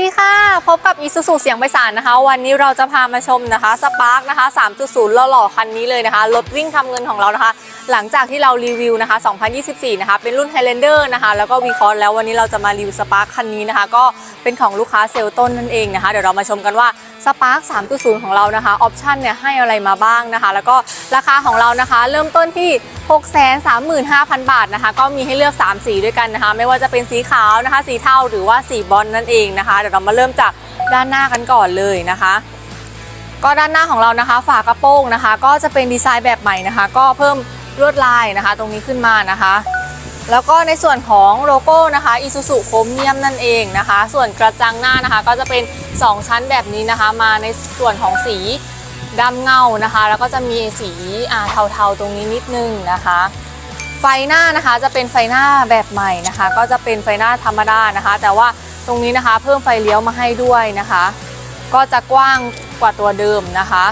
ดีค่ะ พบกับอีซูซูเสียงไพศาลนะคะ วันนี้เราจะพามาชมนะคะสปาร์กนะคะ 3.0 หล่อๆคันนี้เลยนะคะ รถวิ่งทำเงินของเรานะคะ หลังจากที่เรารีวิวนะคะ 2024 นะคะ เป็นรุ่น Highlander นะคะ แล้วก็วีคอร์แล้ววันนี้เราจะมารีวิวสปาร์กคันนี้นะคะ ก็เป็นของลูกค้าเซลล์ต้นนั่นเองนะคะ เดี๋ยวเรามาชมกันว่าสปาร์ก3.0 ของเรานะคะออปชันเนี่ยให้อะไรมาบ้างนะคะ แล้วก็ราคาของเรานะคะ เริ่มต้นที่ 635,000 บาทนะคะ ก็มีให้เลือก 3 สีด้วยกันนะคะ ไม่ว่าจะเป็นสีขาวนะคะ สีเทาหรือว่าสีบอลนั่นเองนะคะ เดี๋ยวเรามาเริ่มจากด้านหน้ากันก่อนเลยนะคะก็ด้านหน้าของเรานะคะ ฝากระโปรงนะคะ ก็จะเป็นดีไซน์แบบใหม่นะคะ ก็เพิ่มลวดลายนะคะ ตรงนี้ขึ้นมานะคะ แล้วก็ในส่วนของโลโก้นะคะ Isuzu Chromium นั่นเองนะคะ ส่วนกระจังหน้านะคะก็จะเป็น 2 ชั้นแบบนี้นะคะ มาในส่วนของสีดำเงานะคะ แล้วก็จะมีสีอ่าเทาๆตรงนี้นิดนึงนะคะ ไฟหน้านะคะจะเป็นไฟหน้าแบบใหม่นะคะ ก็จะเป็นไฟหน้าธรรมดานะคะ แต่ว่าตรงนี้นะคะเพิ่มไฟเลี้ยวมาให้ด้วยนะคะ ก็จะกว้างกว่าตัวเดิมนะคะ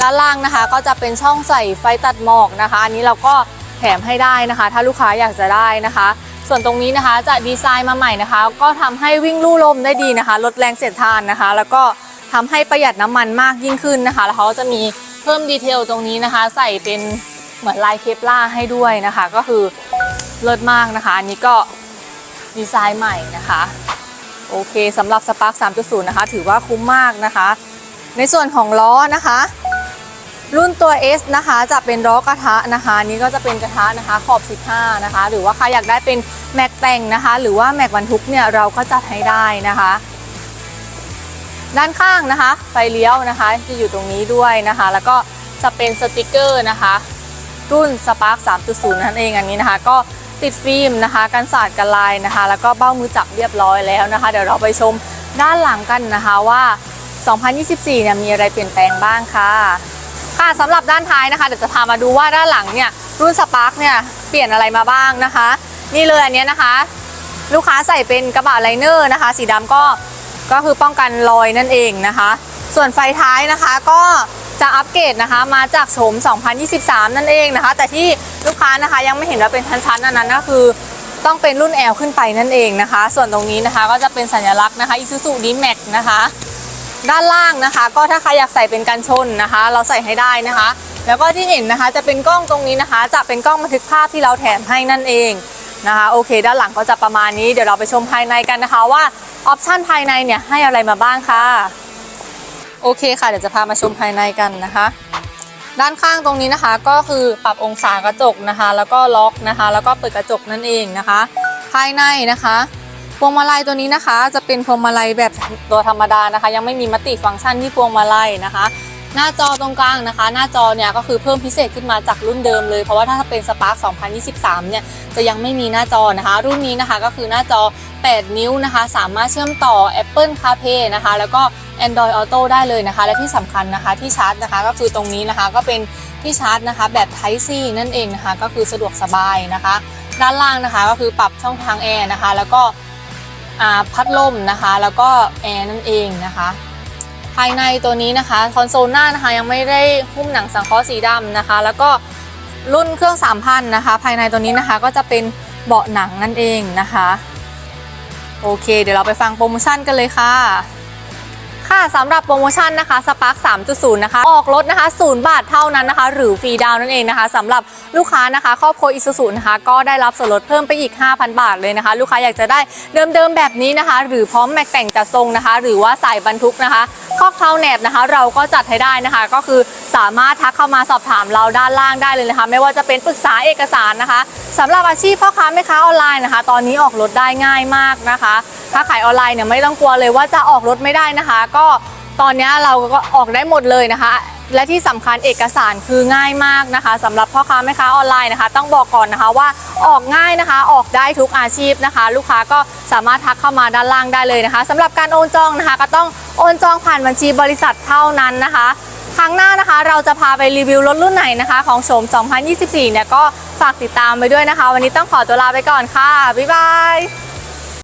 ด้านล่างนะคะก็จะเป็นช่องใส่ไฟตัดหมอกนะคะอันนี้เราก็ แถมให้ได้นะคะ ถ้าลูกค้าอยากจะได้นะคะ ส่วนตรงนี้นะคะจะดีไซน์มาใหม่นะคะ ก็ทำให้วิ่งลู่ลมได้ดีนะคะ ลดแรงเสียดทานนะคะ แล้วก็ทำให้ประหยัดน้ำมันมากยิ่งขึ้นนะคะ แล้วเขาก็จะมีเพิ่มดีเทลตรงนี้นะคะ ใส่เป็นเหมือนลายเคปล่าให้ด้วยนะคะ ก็คือเลิศมากนะคะอันนี้ก็ดีไซน์ใหม่นะคะโอเคสำหรับ Spark 3.0 นะคะ ถือว่าคุ้มมากนะคะ ในส่วนของล้อนะคะ รุ่นตัว S นะคะจะเป็นล้อกระทะนะคะนนี้ก็จะเป็นกระทะนะคะขอบ 15 นะคะ หรือว่าใครอยากได้เป็นแม็กแต่งนะคะ หรือว่าแม็กบรรทุกเนี่ยเราก็จัดให้ได้นะคะ ด้านข้างนะคะไฟเลี้ยวนะคะจะอยู่ตรงนี้ด้วยนะคะ แล้วก็จะเป็นสติกเกอร์นะคะ รุ่น Spark 3.0 นั่นเองอันนี้นะคะ ก็ติดฟิล์มนะคะกันสาดกันลายนะคะ แล้วก็เบ้ามือจับเรียบร้อยแล้วนะคะ เดี๋ยวเราไปชมด้านหลังกันนะคะว่า 2024 เนี่ยมีอะไรเปลี่ยนแปลงบ้างค่ะ ค่ะสำหรับด้านท้ายนะคะเดี๋ยวจะพามาดูว่าด้านหลังเนี่ยรุ่น Spark เนี่ยเปลี่ยนอะไรมาบ้างนะคะ นี่เลยอันนี้นะคะ ลูกค้าใส่เป็นกระบะไลเนอร์นะคะ สีดำก็ก็คือป้องกันรอยนั่นเองนะคะ ส่วนไฟท้ายนะคะก็จะอัปเกรดนะคะมาจากโฉม 2023 นั่นเองนะคะ แต่ที่ลูกค้านะคะยังไม่เห็นว่าเป็นชั้นๆอันนั้นก็คือต้องเป็นรุ่น L ขึ้นไปนั่นเองนะคะ ส่วนตรงนี้นะคะก็จะเป็นสัญลักษณ์นะคะ Isuzu D-Max นะคะ ด้านล่างนะคะ ก็ถ้าใครอยากใส่เป็นกันชนนะคะ เราใส่ให้ได้นะคะ แล้วก็ที่เห็นนะคะจะเป็นกล้องตรงนี้นะคะ จะเป็นกล้องบันทึกภาพที่เราแถมให้นั่นเองนะคะโอเค ด้านหลังก็จะประมาณนี้เดี๋ยวเราไปชมภายในกันนะคะว่าออปชันภายในเนี่ยให้อะไรมาบ้างค่ะโอเคค่ะเดี๋ยวจะพามาชมภายในกันนะคะ ด้านข้างตรงนี้นะคะก็คือปรับองศากระจกนะคะ แล้วก็ล็อกนะคะ แล้วก็เปิดกระจกนั่นเองนะคะ ภายในนะคะ พวงมาลัยตัวนี้นะคะ จะเป็นพวงมาลัยแบบตัวธรรมดานะคะ ยังไม่มีมัลติฟังก์ชันที่พวงมาลัยนะคะ หน้าจอตรงกลางนะคะ หน้าจอเนี่ยก็คือเพิ่มพิเศษขึ้นมาจากรุ่นเดิมเลยเพราะว่าถ้าเป็น Spark 2023 เนี่ยจะยังไม่มีหน้าจอนะคะ รุ่นนี้นะคะก็คือหน้าจอ 8 นิ้วนะคะ สามารถเชื่อมต่อ Apple CarPlay นะคะ แล้วก็ Android Auto ได้เลยนะคะ และที่สำคัญนะคะที่ชาร์จนะคะก็คือตรงนี้นะคะก็เป็นที่ชาร์จนะคะแบบ Type C นั่นเองนะคะ ก็คือสะดวกสบายนะคะ ด้านล่างนะคะก็คือปรับช่องทางแอร์นะคะ แล้วก็ พัดลมนะคะ แล้วก็แอร์นั่นเองนะคะ ภายในตัวนี้นะคะคอนโซลหน้านะคะยังไม่ได้หุ้มหนังสังเคราะห์สีดำนะคะ แล้วก็รุ่นเครื่อง 3,000 นะคะ ภายในตัวนี้นะคะก็จะเป็นเบาะหนังนั่นเองนะคะ โอเค เดี๋ยวเราไปฟังโปรโมชั่นกันเลยค่ะ ค่ะสำหรับโปรโมชั่นนะคะ Spark 3.0 นะคะ ออกรถนะคะ 0 บาทเท่านั้นนะคะ หรือฟรีดาวน์นั่นเองนะคะสำหรับลูกค้านะคะครอบครัว Isuzu นะคะ ก็ได้รับส่วนลดเพิ่มไปอีก 5,000 บาทเลยนะคะ ลูกค้าอยากจะได้เดิมๆแบบนี้นะคะ หรือพร้อมแม็กแต่งจัดทรงนะคะ หรือว่าสายบรรทุกนะคะคอกเท้าแหนบนะคะ เราก็จัดให้ได้นะคะ ก็คือสามารถทักเข้ามาสอบถามเราด้านล่างได้เลยนะคะ ไม่ว่าจะเป็นปรึกษาเอกสารนะคะสำหรับอาชีพพ่อค้าแม่ค้าออนไลน์นะคะ ตอนนี้ออกรถได้ง่ายมากนะคะ ถ้าขายออนไลน์เนี่ยไม่ต้องกลัวเลยว่าจะออกรถไม่ได้นะคะ ก็ตอนนี้เราก็ออกได้หมดเลยนะคะ และที่สำคัญเอกสารคือง่ายมากนะคะสำหรับพ่อค้าแม่ค้าออนไลน์นะคะ ต้องบอกก่อนนะคะว่าออกง่ายนะคะ ออกได้ทุกอาชีพนะคะ ลูกค้าก็สามารถทักเข้ามาด้านล่างได้เลยนะคะสำหรับการโอนจองนะคะ ก็ต้องโอนจองผ่านบัญชีบริษัทเท่านั้นนะคะครั้งหน้านะคะเราจะพาไปรีวิวรถรุ่นไหนนะคะ ของโฉม 2024 เนี่ยก็ฝากติดตามไปด้วยนะคะ วันนี้ต้องขอตัวลาไปก่อนค่ะ บ๊ายบาย